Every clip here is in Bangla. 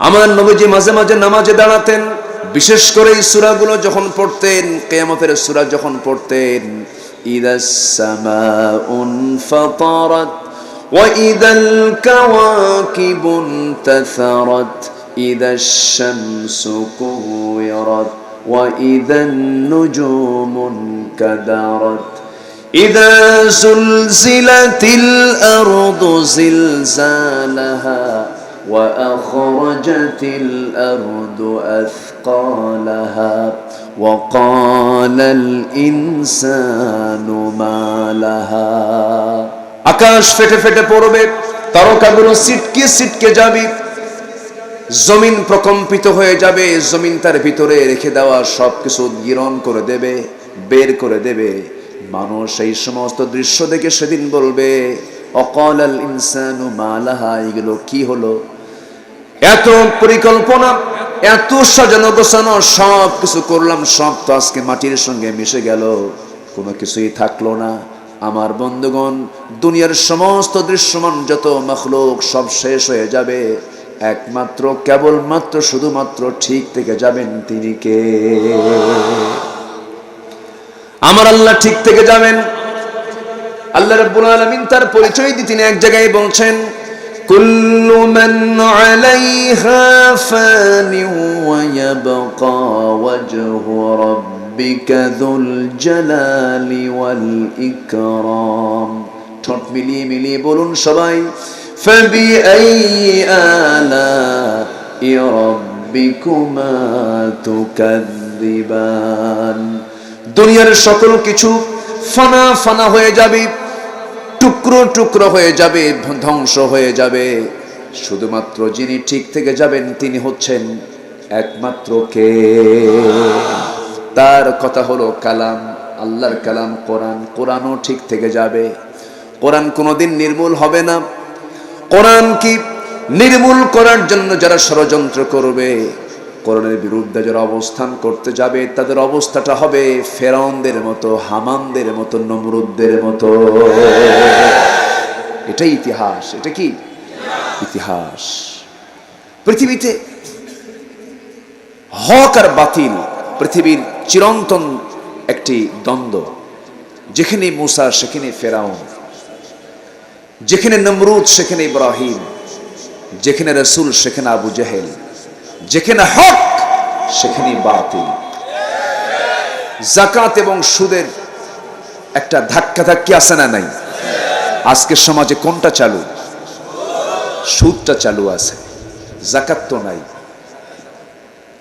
আমার নবীজি মাঝে মাঝে নামাজে দাঁড়াতেন বিশেষ করে এই সুরাগুলো যখন পড়তেন কেয়ামতের সুরা যখন পড়তেন ইদাস সামাউন ফাতারাত وإذا الكواكب انتثرت إذا الشمس كورت وإذا النجوم انكدرت إذا زلزلت الأرض زلزالها وأخرجت الأرض أثقالها وقال الإنسان ما لها আকাশ ফেটে ফেটে পড়বে তারকাগুলো সিটকে সিটকে যাবে জমিন প্রকম্পিত হয়ে যাবে জমিন তার ভিতরে রেখে দেওয়া সবকিছু উদ্গীরণ করে দেবে বের করে দেবে মানুষ এই সমস্ত দৃশ্য দেখে সেদিন বলবে অকল আল ইনসানু মালাহা এগুলো কি হলো এত পরিকল্পনা, এত সাজানো গোছানো, সব কিছু করলাম, সব তো আজকে মাটির সঙ্গে মিশে গেল। কোনো কিছুই থাকল না। আমার বন্ধুগণ, দুনিয়ার সমস্ত দৃশ্যমান যত মখলুক, সব শেষ হয়ে যাবে। একমাত্র, কেবলমাত্র, শুধুমাত্র ঠিক থেকে যাবেন তিনি কে? আমার আল্লাহ ঠিক থেকে যাবেন। আল্লাহ রাব্বুল আলামিন তার পরিচয় দিয়ে তিনি এক জায়গায় বলছেন কুল্লু মান আলাইহা ফানি ওয়া ইয়াবকা ওয়াজহু রাব্বিকা যুল জালালি ওয়াল ইকরাম ঠোঁট মিলিয়ে মিলিয়ে বলুন সবাই ফাবিআই আলাই রাব্বিকুমা তুকাযযিবান দুনিয়ার সকল কিছু ফানা ফানা হয়ে যাবে টুকরো টুকরো হয়ে যাবে ধ্বংস হয়ে যাবে। শুধুমাত্র যিনি ঠিক থেকে যাবেন, তিনি হচ্ছেন একমাত্র কে? তার কথা হলো কালাম, আল্লাহর কালাম কোরআন, কোরআনও ঠিক থেকে যাবে। কোরআন কোনোদিন নির্মূল হবে না। কোরআন কি নির্মূল করার জন্য যারা ষড়যন্ত্র করবে? কোরআনের বিরুদ্ধে যারা অবস্থান করতে যাবে, তাদের অবস্থাটা হবে ফেরাউনদের মতো হামানদের মতো, নমরুদদের মতো। এটাই ইতিহাস। এটা কি? ইতিহাস। পৃথিবীতে হক আর বাতিল, পৃথিবীর চিরন্তন একটি দ্বন্দ্ব। যেখানে মুসা, সেখানে ফেরাউন। যেখানে নমরুদ, সেখানে ইব্রাহিম। যেখানে রসুল, সেখানে আবু জাহেল। যেখানে হক সেখানে বাতিল। জাকাত এবং সুদের একটা ধাক্কা ধাক্কি আছে না নাই? আজকের সমাজে কোনটা চালু? সুদটা চালু আছে। জাকাত তো নাই।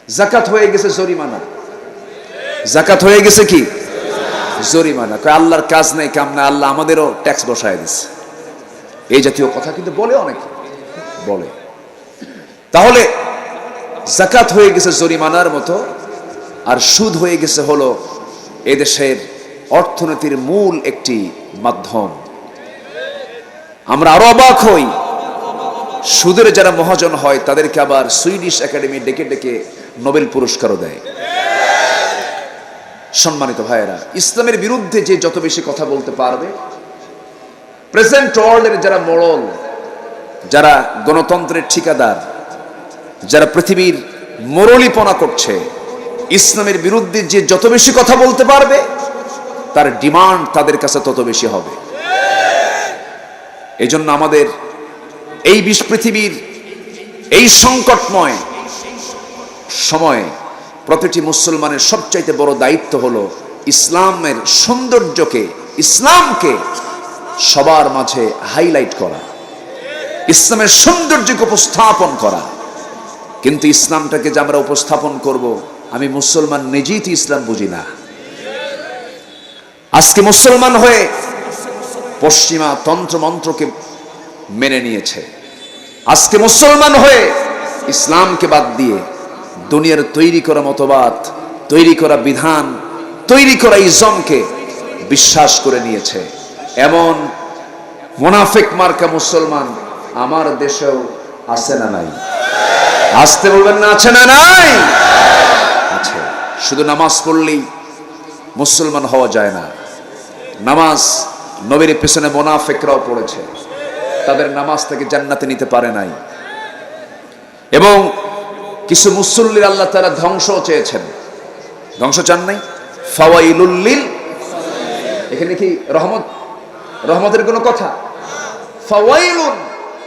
জাকাত হয়ে গেছে জরিমানা। জাকাত হয়ে গেছে কি? জরিমানা। আল্লাহর কাজ নাই, কাম না আল্লাহ আমাদেরও ট্যাক্স বসায় দিচ্ছে এই জাতীয় কথা কিন্তু বলে অনেকে। বলে। তাহলে জাকাত হয়ে গেছে জরিমানার মতো, আর সুদ হয়ে গেছে হলো এদেশের অর্থনীতির মূল একটি মাধ্যম। আমরা আরও অবাক হই। সুদের যারা মহাজন হয়, তাদেরকে আবার সুইডিশ একাডেমি ডেকে ডেকে নোবেল পুরস্কারও দেয়। সম্মানিত ভাইয়েরা, ইসলামের বিরুদ্ধে যে যত বেশি কথা বলতে পারবে, প্রেজেন্ট ওয়ার্ল্ডের যারা মরল যারা গণতন্ত্রের ঠিকাদার যারা পৃথিবীর মরলিপনা করছে, ইসলামের বিরুদ্ধে যে যত বেশি কথা বলতে পারবে, তার ডিমান্ড তাদের কাছে তত বেশি হবে। এই জন্য আমাদের এই বিশ পৃথিবীর এই সংকটময় সময়ে প্রতিটি মুসলমানের সবচাইতে বড় দায়িত্ব হলো ইসলামের সৌন্দর্যকে, ইসলামকে সবার মাঝে হাইলাইট করা, ইসলামের সৌন্দর্যকে উপস্থাপন করা। কিন্তু ইসলামটাকে যে আমরা উপস্থাপন করব, আমি মুসলমান নিজেই তো ইসলাম বুঝি না। আজকে মুসলমান হয়ে পশ্চিমা তন্ত্র মন্ত্রকে মেনে নিয়েছে। আজকে মুসলমান হয়ে ইসলামকে বাদ দিয়ে দুনিয়ার তৈরি করা মতবাদ, তৈরি করা বিধান, তৈরি করা ইজমকে বিশ্বাস করে নিয়েছে। এমন মোনাফেক মার্কা মুসলমান আমার দেশেও আছে না নাই? আসতে বলবেন না, আছে না নাই? আছে। শুধু নামাজ পড়লেই মুসলমান হওয়া যায় না। নামাজ নবীর পেছনে মোনাফেকরাও পড়েছে। তাদের নামাজ থেকে জান্নাতে নিতে পারে নাই। এবং কিছু মুসল্লির আল্লাহ তারা ধ্বংস চেয়েছেন। ধ্বংস চান নাই? ফাওয়াইলুল্লিল এখানে কি রহমত? রহমতের কোনো কথা? ফাওয়াইলুন।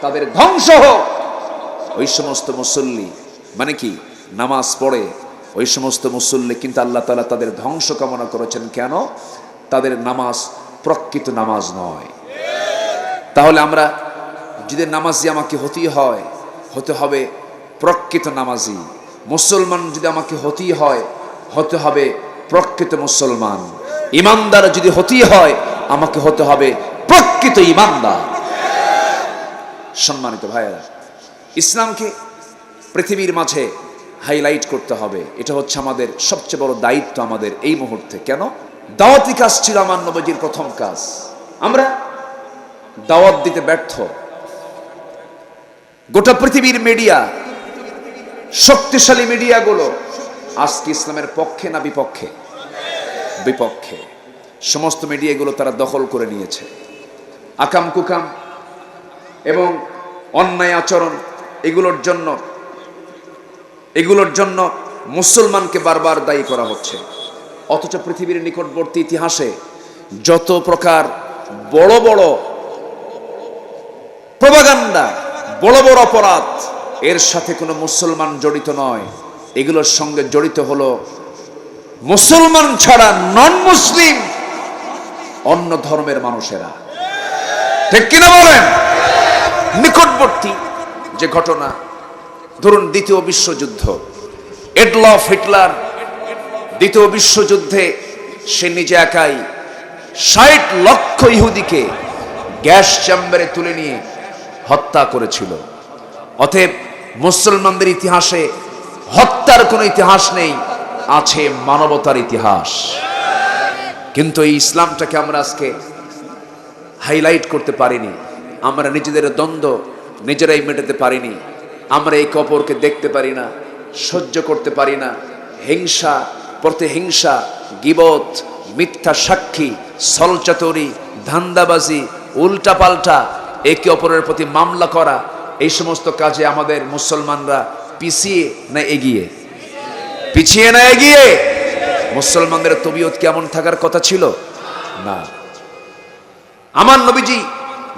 তাদের ধ্বংস হোক। ওই সমস্ত মুসল্লি মানে কি, নামাজ পড়ে, ওই সমস্ত মুসল্লি কিন্তু আল্লাহ তালা তাদের ধ্বংস কামনা করেছেন। কেন? তাদের নামাজ প্রকৃত নামাজ নয়। তাহলে আমরা যদি নামাজি আমাকে হতেই হয়, হতে হবে প্রকৃত নামাজি। মুসলমান যদি আমাকে হতেই হয়, হতে হবে প্রকৃত মুসলমান। ইমানদার যদি হতেই হয়, আমাকে হতে হবে প্রকৃত ইমানদার। সম্মানিত ভাইয়েরা ইসলামকে পৃথিবীর মাঝে হাইলাইট করতে হবে। এটা হচ্ছে আমাদের সবচেয়ে বড় দায়িত্ব আমাদের এই মুহূর্তে। কেন? দাওয়াতি কাজ ছিল আমার নবজির প্রথম কাজ। আমরা দাওয়াত দিতে ব্যর্থ। গোটা পৃথিবীর মিডিয়া শক্তিশালী মিডিয়াগুলো আজকে ইসলামের পক্ষে না বিপক্ষে? বিপক্ষে। সমস্ত মিডিয়াগুলো তারা দখল করে নিয়েছে। আকাম কুকাম এবং অন্যায় আচরণ এগুলোর জন্য এগুলোর জন্য মুসলমানকে বারবার দায়ী করা হচ্ছে। অথচ পৃথিবীর নিকটবর্তী ইতিহাসে যত প্রকার বড় বড় প্রবাগান্ডা, বড় বড় অপরাধ, এর সাথে কোনো মুসলমান জড়িত নয়। এগুলোর সঙ্গে জড়িত হলো মুসলমান ছাড়া নন মুসলিম অন্য ধর্মের মানুষেরা। ঠিক কিনা বলেন? নিকটবর্তী যে ঘটনা, ধরুন দ্বিতীয় বিশ্বযুদ্ধ। এডলফ হিটলার দ্বিতীয় বিশ্বযুদ্ধে সে নিজে একাই ষাট লক্ষ ইহুদিকে গ্যাস চেম্বারে তুলে নিয়ে হত্যা করেছিল। অতএব মুসলমানদের ইতিহাসে হত্যার কোনো ইতিহাস নেই, আছে মানবতার ইতিহাস। কিন্তু এই ইসলামটাকে আমরা আজকে হাইলাইট করতে পারিনি। আমরা নিজেদের দ্বন্দ্ব নিজেরাই মেটাতে পারিনি। আমরা এই কপরকে দেখতে পারি না, সহ্য করতে পারি না। হিংসা, প্রতিহিংসা, গিবত, মিথ্যা সাক্ষী, সলচাতরি, ধান্দাবাজি, উল্টাপাল্টা, একে অপরের প্রতি মামলা করা, এই সমস্ত কাজে আমাদের মুসলমানরা পিছিয়ে না এগিয়ে? পিছিয়ে না এগিয়ে? মুসলমানদের তবিয়ত কেমন থাকার কথা ছিল? না। আমার নবীজি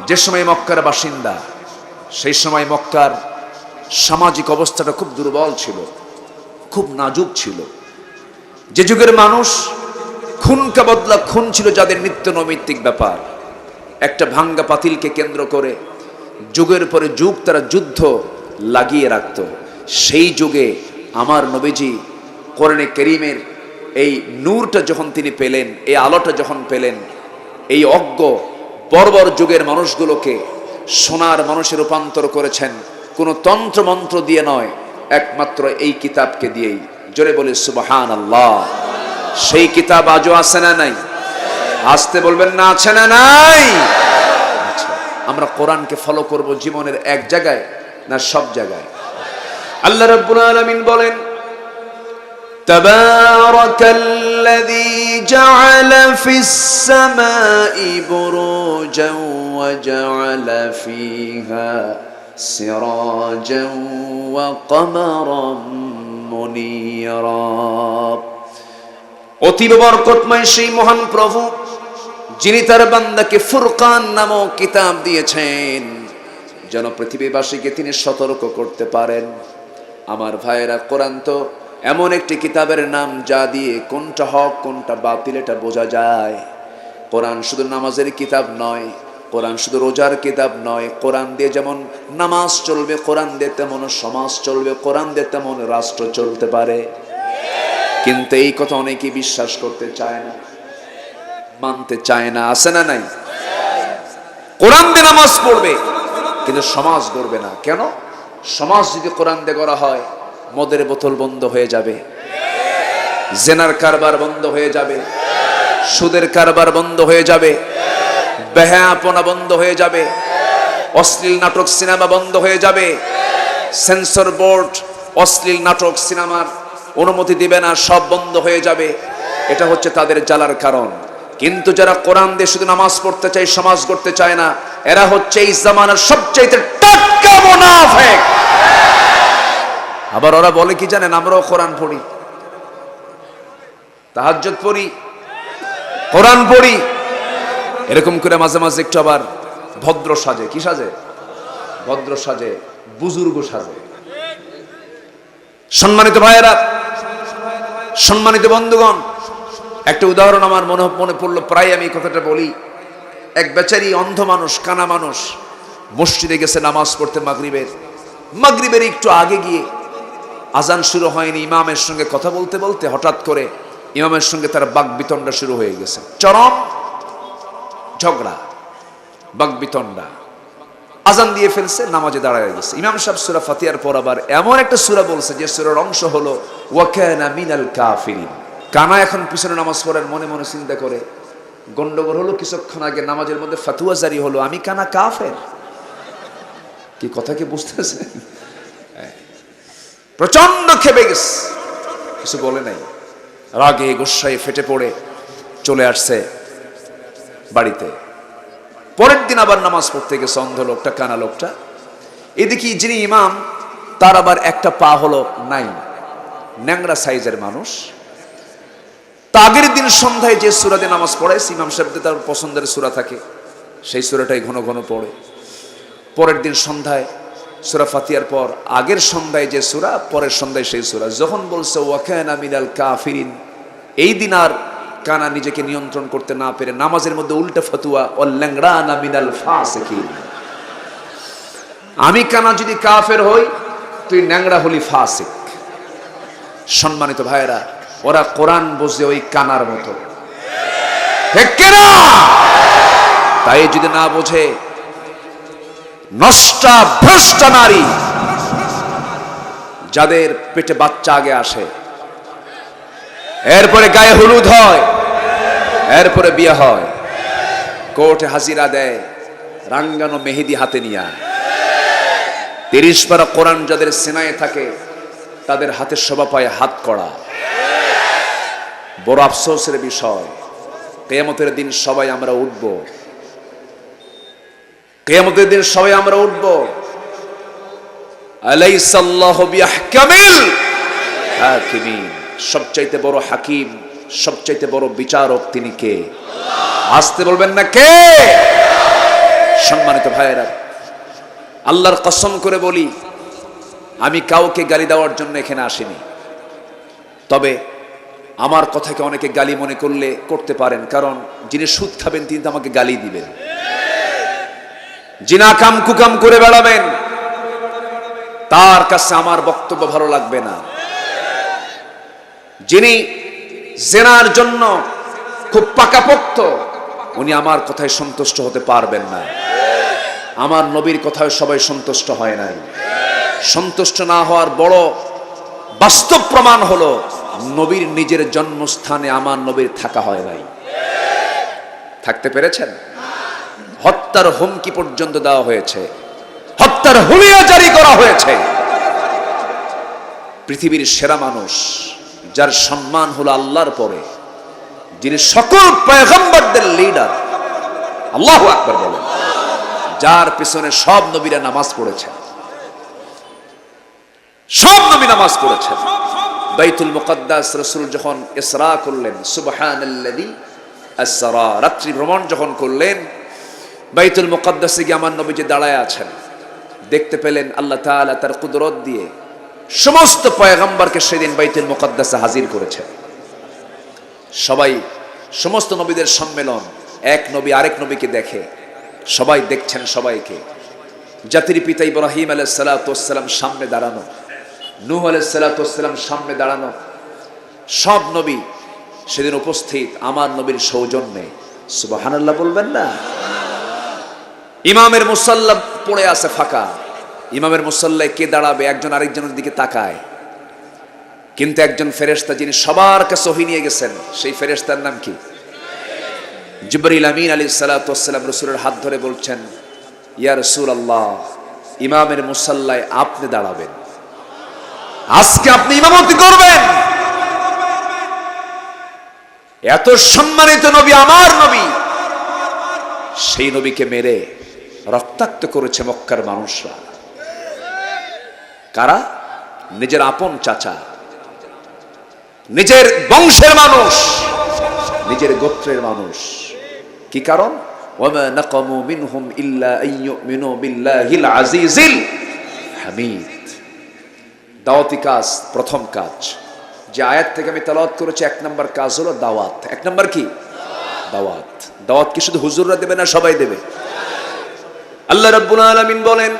যে সময় মক্কার বাসিন্দা সেই সময় মক্কার সামাজিক অবস্থাটা খুব দুর্বল ছিল, খুব নাজুক ছিল। যে যুগের মানুষ খুনকা বদলা খুন ছিল যাদের নিত্য নৈমিত্তিক ব্যাপার। একটা ভাঙ্গা পাতিলকে কেন্দ্র করে যুগের পরে যুগ তারা যুদ্ধ লাগিয়ে রাখত। সেই যুগে আমার নবীজি কোরআনে করিমের এই নূরটা যখন তিনি পেলেন, এই আলোটা যখন পেলেন, এই অজ্ঞ বর্বর যুগের মানুষগুলোকে সোনার মানুষে রূপান্তর করেছেন। কোনো তন্ত্র মন্ত্র দিয়ে নয় একমাত্র এই কিতাবকে দিয়েই। জোরে বলে সুবাহান আল্লাহ সেই কিতাব আজও আছে না নাই? আসতে বলবেন না আছে না নাই? আচ্ছা, আমরা কোরআনকে ফলো করব জীবনের এক জায়গায় না সব জায়গায়? আল্লাহ রাব্বুল আলামিন বলেন تبارك الذي جعل في السماء بروجا وجعل فيها سراجا وقمرا منيرا অতীব বরকতময় সেই মহান প্রভু, যিনি তার বান্দাকে ফুরকান নামক কিতাব দিয়েছেন, যেন পৃথিবীবাসীকে তিনি সতর্ক করতে পারেন। আমার ভাইয়েরা, কোরআন তো এমন একটি কিতাবের নাম যা দিয়ে কোনটা হক, কোনটা বাতিল, এটা বোঝা যায়। কোরআন শুধু নামাজের কিতাব নয়, কোরআন শুধু রোজার কিতাব নয়, কোরআন দিয়ে যেমন নামাজ চলবে, কোরআন দিয়ে তেমন সমাজ চলবে, কোরআন দিয়ে তেমন রাষ্ট্র চলতে পারে। কিন্তু এই কথা অনেকেই বিশ্বাস করতে চায় না, মানতে চায় না, আছে না নাই? কোরআন দিয়ে নামাজ পড়বে, কিন্তু সমাজ গড়বে না। কেন? সমাজ যদি কোরআন দিয়ে করা হয় মদের বোতল বন্ধ হয়ে যাবে। জেনার কারবার বন্ধ হয়ে যাবে। সুদের কারবার বন্ধ হয়ে যাবে। বেহাপনা বন্ধ হয়ে যাবে। অশ্লীল নাটক সিনেমা বন্ধ হয়ে যাবে। সেন্সর বোর্ড, অশ্লীল নাটক সিনেমার অনুমতি দিবে না, সব বন্ধ হয়ে যাবে। এটা হচ্ছে তাদের জ্বালার কারণ। কিন্তু যারা কোরআন দিয়ে শুধু নামাজ পড়তে চায়, সমাজ করতে চায় না, এরা হচ্ছে এই জামানার সবচেয়ে টাটকা আবার ওরা বলে কি জানেন, আমরাও কোরআন পড়ি। তাহাজ্জুদ পড়ি। কোরআন পড়ি। এরকম করে মাঝে মাঝে একটু আবার ভদ্র সাজে। কি সাজে? ভদ্র সাজে, বুজুর্গ সাজে। সম্মানিত ভাইয়েরা, সম্মানিত বন্ধুগণ, একটা উদাহরণ আমার মনে মনে পড়ল, প্রায় আমি কথাটা বলি। এক বেচারি অন্ধ মানুষ, কানা মানুষ, মসজিদে গেছে নামাজ পড়তে মাগরিবের। মাগরিবের একটু আগে গিয়ে আজান শুরু হয়নি, ইমামের সঙ্গে কথা বলতে বলতে হঠাৎ করে ইমামের সঙ্গে তার বাক বিতণ্ডা শুরু হয়ে গেছে। চরম ঝগড়া বাক বিতণ্ডা আজান দিয়ে ফেলছে, নামাজে দাঁড়ায় গেছে। ইমাম সাহেব সুরা ফাতিয়ার পর আবার এমন একটা সুরা বলছে, যে সুরার অংশ হলো মিনাল কাফিরিন। কানা এখন পিছনে নামাজ পড়ার মনে মনে চিন্তা করে, গন্ডগোল হলো কিছুক্ষণ আগে, নামাজের মধ্যে ফাতুয়া জারি হলো, আমি কানা কাফের? কি কথা কি বুঝতেছে প্রচণ্ড খেপে গেছে। কিছু বলে নাই। রাগে গোসাই ফেটে পড়ে চলে আসছে বাড়িতে। পরের দিন আবার নামাজ পড়তে গেছে অন্ধ লোকটা, কানা লোকটা। এদিকে যিনি ইমাম, তার আবার একটা পা হলো নাই। ন্যাংরা সাইজের মানুষ। তা আগের দিন সন্ধ্যায় যে সুরাতে নামাজ পড়ে ইমাম সাহেবদের তার পছন্দের সুরা থাকে। সেই সুরাটাই ঘন ঘন পড়ে। পরের দিন সন্ধ্যায় সুরা ফাতিয়ার পর আগের সন্ধ্যায় যে সুরা, পরের সন্ধ্যায় সেই সুরা। যখন বলছে, ওয়াকানা মিনাল কাফিরিন এই দিন আর কানা নিজেকে নিয়ন্ত্রণ করতে না পেরে নামাজের মধ্যে উল্টা ফতুয়া ও ল্যাংড়ানা মিনাল ফাসিকিন আমি কানা যদি কাফের হই, তুই ন্যাংরা হলি ফাসিক। সম্মানিত ভাইয়েরা, ওরা কোরআন বোঝে ওই কানার মতো? তাই যদি না বোঝে নষ্টা ভ্রষ্টা নারী। যাদের পেটে বাচ্চা আগে আসে। এরপরে গায়ে হলুদ হয়। এরপরে বিয়ে হয়। কোর্টে হাজিরা দেয়। রাঙ্গানো মেহেদি হাতে নিয়া তিরিশ পারা কোরআন যাদের সেনায় থাকে, তাদের হাতের শোভা পায় হাত করা বড় আফসোসের বিষয়, কেয়ামতের দিন সবাই আমরা উঠব। কেয়ামতের দিন সবাই আমরা উঠব। সবচাইতে বড় হাকিম, সবচাইতে বড় বিচারক তিনি কে? আসতে বলবেন না কে? সম্মানিত ভাইয়েরা, আল্লাহর কসম করে বলি, আমি কাউকে গালি দেওয়ার জন্য এখানে আসিনি। তবে আমার কথাকে অনেকে গালি মনে করলে, করতে পারেন, কারণ যিনি সুদ খাবেন তিনি তো আমাকে গালি দিবেন। যিনি আকাম কুকাম করে বেড়াবেন। তার কাছে আমার বক্তব্য ভালো লাগবে না। যিনি জেনার জন্য খুব পাকাপোক্ত, উনি আমার কথায় সন্তুষ্ট হতে পারবেন না। আমার নবীর কথায় সবাই সন্তুষ্ট হয় নাই। সন্তুষ্ট না হওয়ার বড় বাস্তব প্রমাণ হলো, নবীর নিজের জন্মস্থানে আমার নবীর থাকা হয় নাই। থাকতে পেরেছেন? হত্যার হুমকি পর্যন্ত দেওয়া হয়েছে। হত্যার হুলিয়া জারি করা হয়েছে। পৃথিবীর সেরা মানুষ, যার সম্মান হলো আল্লাহর পরে, যিনি সকল পয়গম্বরদের লিডার আল্লাহ আকবার বলেন, যার পিছনে সব নবীরা নামাজ পড়েছেন। সব নবী নামাজ পড়েছেন। বাইতুল মুকদ্দাস রসুল যখন ইসরা করলেন, সুবহানাল্লাযী আসরা রাত্রি ভ্রমণ যখন করলেন বাইতুল মুকদ্দাসে গিয়ে আমার নবী যে দাঁড়ায় আছেন। দেখতে পেলেন আল্লাহ তাআলা তার কুদরত দিয়ে সমস্ত পয়গম্বরকে সেদিন বাইতুল মুকদ্দাসে হাজির করেছেন। সবাই, সমস্ত নবীদের সম্মেলন, এক নবী আরেক নবীকে দেখে, সবাই দেখছেন সবাইকে। জাতির পিতা ইব্রাহিম আলাইহিস সালাম সামনে দাঁড়ানো, নূহ আলাইহিস সালাম সামনে দাঁড়ানো, সব নবী সেদিন উপস্থিত, আমার নবীর সৌজন্যে। সুবহানাল্লাহ বলবেন না? ইমামের মুসাল্লা পড়ে আছে ফাঁকা। ইমামের মুসাল্লায় কে দাঁড়াবে? একজন আরেকজনের দিকে তাকায়। কিন্তু একজন ফেরেশতা যিনি সবার কাছে ওহি নিয়ে গেছেন, সেই ফেরেশতার নাম কি? জিবরিল আমিন আলী সালাতাম রসুলের হাত ধরে বলছেন, ইয়া রসুল আল্লাহ ইমামের মুসাল্লায় আপনি দাঁড়াবেন। আজকে আপনি ইমামতি করবেন। এত সম্মানিত নবী, আমার নবী। সেই নবীকে মেরে রক্তাক্ত করেছে মক্কার মানুষরা। কারা? নিজের আপন চাচা। নিজের বংশের মানুষ। নিজের গোত্রের মানুষ। কি কারণ? দাওয়াতি কাজ, প্রথম কাজ। যে আয়াত থেকে আমি তেলাওয়াত করেছি, এক নম্বর কাজ হলো দাওয়াত। এক নম্বর কি? দাওয়াত। দাওয়াত কি শুধু হুজুররা দেবে না সবাই দেবে? আল্লাহ রাব্বুল আলামিন বলেন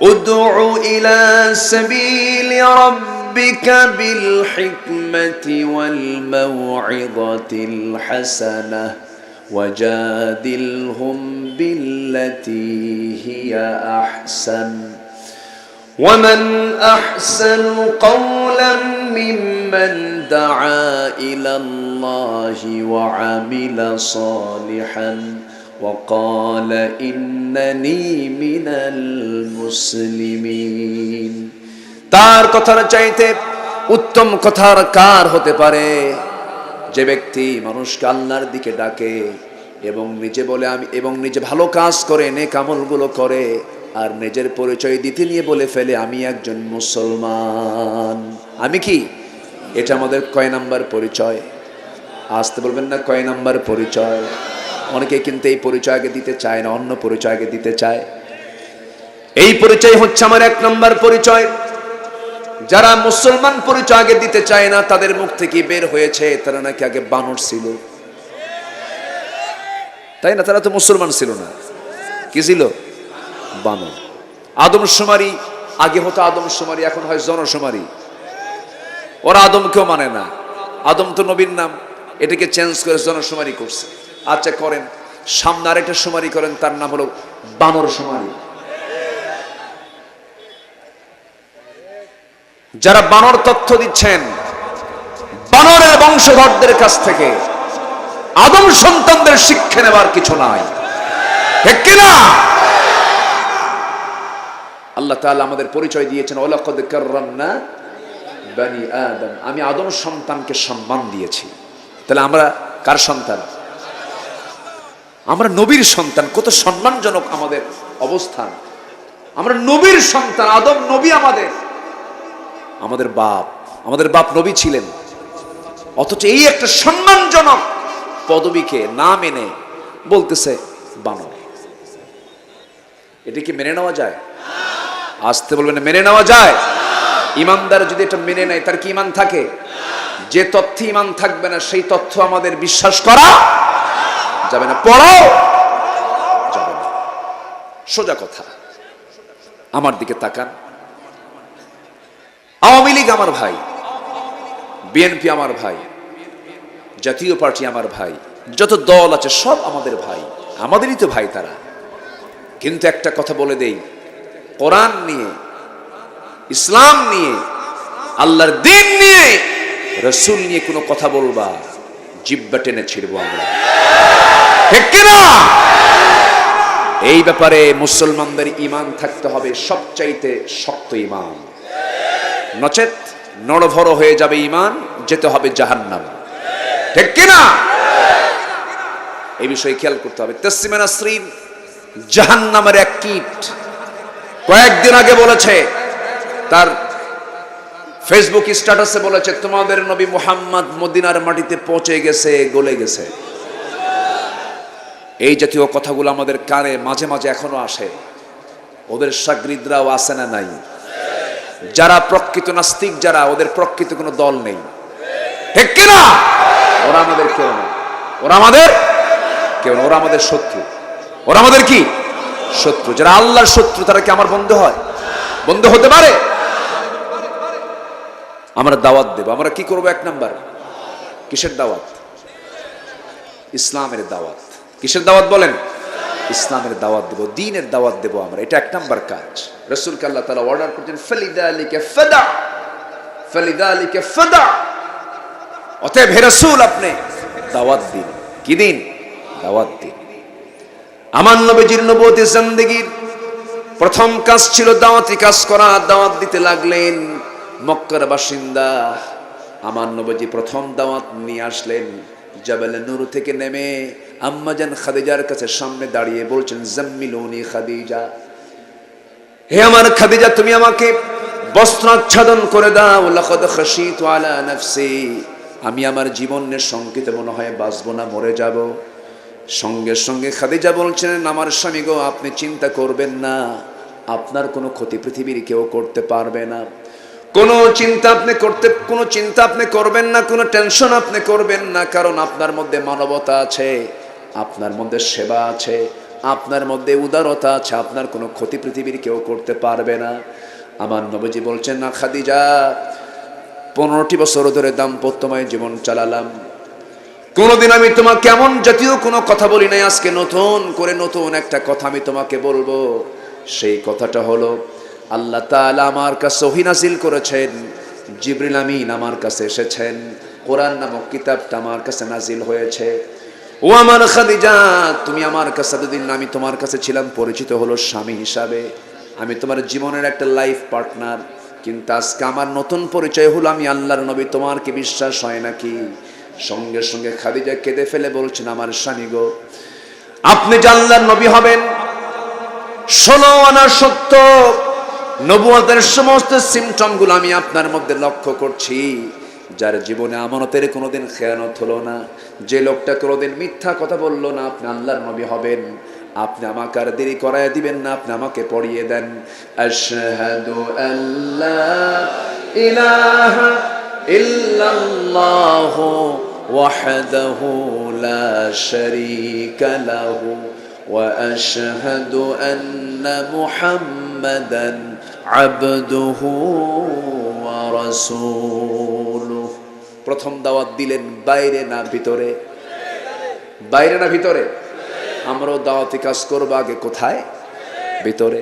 উদউ ইলা সাবিলি রাব্বিকা বিল হিকমাতি ওয়াল মাউইযাতিল হাসানাহ وجادلهم بالتي هي أحسن ومن أحسن قولا ممن دعا إلى الله وعمل صالحا وقال إنني من المسلمين তার কথার চাইতে উত্তম কথার কার হতে পারে যে ব্যক্তি মানুষকে আল্লাহর দিকে ডাকে এবং নিজে বলে আমি এবং নিজে ভালো কাজ করে নেক আমলগুলো করে আর নিজের পরিচয় দিতে নিয়ে বলে ফেলে আমি একজন মুসলমান আমি কি এটা আমাদের কয় নাম্বার পরিচয় আসতে বলবেন না কয় নাম্বার পরিচয় অনেকে কিন্তু এই পরিচয় আগে দিতে চায় না, অন্য পরিচয় আগে দিতে চায়। এই পরিচয় হচ্ছে আমার এক নম্বর পরিচয়। যারা মুসলমান পরিচয় আগে দিতে চায় না, তাদের মুখ থেকে বের হয়েছে, তারা নাকি আগে বানর ছিল। তাই না? তারা তো মুসলমান ছিল না। কি ছিল? বানর। আদমশুমারি, আগে হতো আদমশুমারি, এখন হয় জনশুমারি। ওরা আদমকেও মানে না। আদম তো নবীর নাম। এটাকে চেঞ্জ করে জনশুমারি করছে। আচ্ছা করেন। সামনে আরেকটা শুমারি করেন, তার নাম হলো বানর শুমারি যারা বানর তথ্য দিচ্ছেন, বানরের বংশধরদের কাছ থেকে আদম সন্তানদের শিক্ষা নেবার কিছু নাই। কিনা? আল্লাহ তাআলা আমাদের পরিচয় দিয়েছেন আমি আদম সন্তানকে সম্মান দিয়েছি। তাহলে আমরা কার সন্তান? আমরা নবীর সন্তান, কত সম্মানজনক আমাদের অবস্থান। আমরা নবীর সন্তান, আদম নবী আমাদের। আমাদের বাপ আমাদের বাপ নবী ছিলেন। অথচ এই একটা সম্মানজনক পদবীকে না মেনে বলতেছে বানর। এটা কি মেনে নেওয়া যায়? আসতে বলবেন, মেনে নেওয়া যায়? ইমানদার যদি এটা মেনে নেয়, তার কি ইমান থাকে? যে তথ্যে ইমান থাকবে না, সেই তথ্য আমাদের বিশ্বাস করা যাবে না। পড়াও। যাবে না। সোজা কথা। আমার দিকে তাকান। আওয়ামী লীগ আমার ভাই। বিএনপি আমার ভাই। জাতীয় পার্টি আমার ভাই। যত দল আছে, সব আমাদের ভাই। আমাদেরই তো ভাই তারা। কিন্তু একটা কথা বলে দেই। কোরআন নিয়ে, ইসলাম নিয়ে, আল্লাহর দিন নিয়ে, রসুল নিয়ে কোনো কথা বলবা, জিব্বা টেনে ছিড়বো আমরা। ঠিক কিনা? এই ব্যাপারে মুসলমানদের ইমান থাকতে হবে সবচাইতে শক্ত ইমান নচেত নড়ভর হয়ে যাবে ইমান যেতে হবে জাহান্নাম। ঠিক কিনা? এই বিষয়ে খেয়াল করতে হবে। তসলিমা শ্রীন জাহান্নামের এক কীট কয়েকদিন আগে বলেছে, তার ফেসবুক স্ট্যাটাসে বলেছে, তোমাদের নবী মুহাম্মদ মদিনার মাটিতে পৌঁছে গেছে, গলে গেছে। এই জাতীয় কথাগুলো আমাদের কানে মাঝে মাঝে এখনও আসে। ওদের সাগরিদরাও আসে না নাই? যারা প্রকৃত নাস্তিক, যারা ওদের প্রকৃত কোনো দল নেই। ঠিক কিনা? ওরা আমাদের কেউ না। ওরা আমাদের কেউ না। ওরা আমাদের শত্রু। ওরা আমাদের কি? শত্রু। যারা আল্লাহর শত্রু, তারা কি আমার বন্ধু হয়? বন্ধু হতে পারে? আমরা দাওয়াত দেব। আমরা কি করব এক নাম্বার? কিসের দাওয়াত? ইসলামের দাওয়াত। কিসের দাওয়াত বলেন? ইসলামের দাওয়াত দেব, দিনের দাওয়াত দেব আমরা। এটা এক নাম্বার কাজ। রসুলকে আল্লাহ তালা অর্ডার করছেন ফলিদা আলীকে ফেদা ফলিদা আলীকে ফেদা। অতএব হে রসুল আপনি দাওয়াত দিন। কি দিন? দাওয়াত দিন। আমার নবীজির নবতী প্রথম কাজ ছিল দাওয়াতি কাজ করা। দাওয়াত দিতে লাগলেন মক্কার বাসিন্দা। আমার নবীজি প্রথম দাওয়াত নিয়ে আসলেন। জাবেল নুরু থেকে নেমে আম্মাজান খাদিজার কাছে সামনে দাঁড়িয়ে বলছেন, জাম্মিলুনি খাদিজা। হে আমার খাদিজা, তুমি আমাকে বস্ত্র আচ্ছাদন করে দাও। লাকাদ খাশিতু আলা নাফসি। আমি আমার জীবনের সংকিতে মনে হয় বাঁচবো না, মরে যাব। সঙ্গে সঙ্গে খাদিজা বলছেন, আমার স্বামী গো, আপনি চিন্তা করবেন না। আপনার কোনো ক্ষতি পৃথিবীর কেউ করতে পারবে না। কোনো চিন্তা আপনি করতে, কোনো চিন্তা আপনি করবেন না, কোনো টেনশন আপনি করবেন না, কারণ আপনার মধ্যে মানবতা আছে। আপনার মধ্যে সেবা আছে, আপনার মধ্যে উদারতা আছে, আপনার কোনো ক্ষতি পৃথিবীর কেউ করতে পারবে না। আমার নবজি বলছেন, না খাদিজা, পনেরোটি বছর ধরে দাম্পত্যময় জীবন চালালাম। কোনোদিন আমি তোমাকে কেমন জাতীয় কোনো কথা বলি নাই, আজকে নতুন করে নতুন একটা কথা আমি তোমাকে বলব। সেই কথাটা হলো, আল্লাহ তাআলা আমার কাছে ওহী নাজিল করেছেন, জিবরিল আমিন আমার কাছে এসেছেন, কোরআন নামক কিতাবটা আমার কাছে নাজিল হয়েছে। ও আমার খাদিজা, তুমি আমার কাছে এতদিন আমি তোমার কাছে ছিলাম, পরিচিত হলো স্বামী হিসাবে। আমি তোমার জীবনের একটা লাইফ পার্টনার কিন্তু আজকে আমার নতুন পরিচয় হলো, আমি আল্লাহর নবী, তোমার কি বিশ্বাস হয় নাকি? সঙ্গে সঙ্গে খাদিজা কেঁদে ফেলে বলছেন, আমার স্বামী গো, আপনি যে আল্লাহর নবী হবেন, ষোলো আনা সত্য নবুয়াদের সমস্ত সিমটমগুলো আমি আপনার মধ্যে লক্ষ্য করছি। যার জীবনে আমানতের কোনোদিন খেয়ানত হলো না যে লোকটা কোনোদিন মিথ্যা কথা বললো না আপনি আল্লাহর নবী হবেন আপনি আমাকে আর দেরি করায় দিবেন না আপনি আমাকে পড়িয়ে দেন আশহাদু আল্লাহ ইলাহা ইল্লাল্লাহু ওয়াহদাহু লা শারীকা লাহু واشهد ان محمدا عبده ورسوله প্রথম দাওয়াত দিলেন বাইরে না ভিতরে? বাইরে না ভিতরে? আমরাও দাওয়াতি কাজ করব আগে কোথায়? ভিতরে।